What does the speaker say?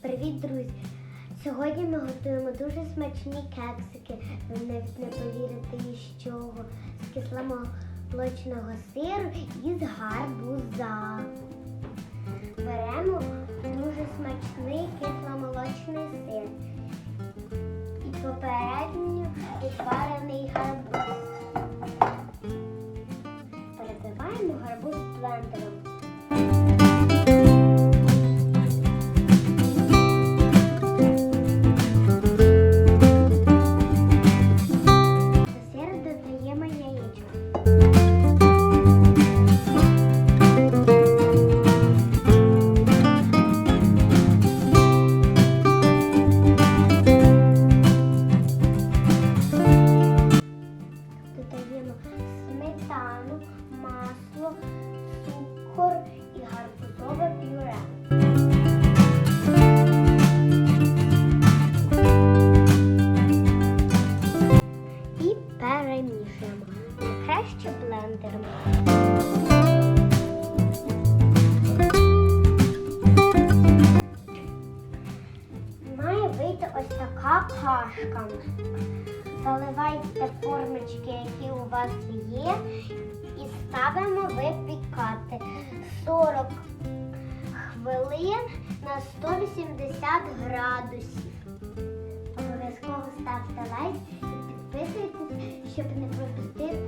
Привіт, друзі! Сьогодні ми готуємо дуже смачні кексики. Ви навіть не повірите із чого. З кисломолочного сиру і з гарбуза. Беремо дуже смачний кисломолочний сир. І попередньо відварений гарбуз. Перебиваємо гарбуз блендером. Перемішуємо. Краще блендером. Має вийти ось така кашка. Заливайте формочки, які у вас є, і ставимо випікати 40 хвилин на 180 градусів. Щоб не пропустити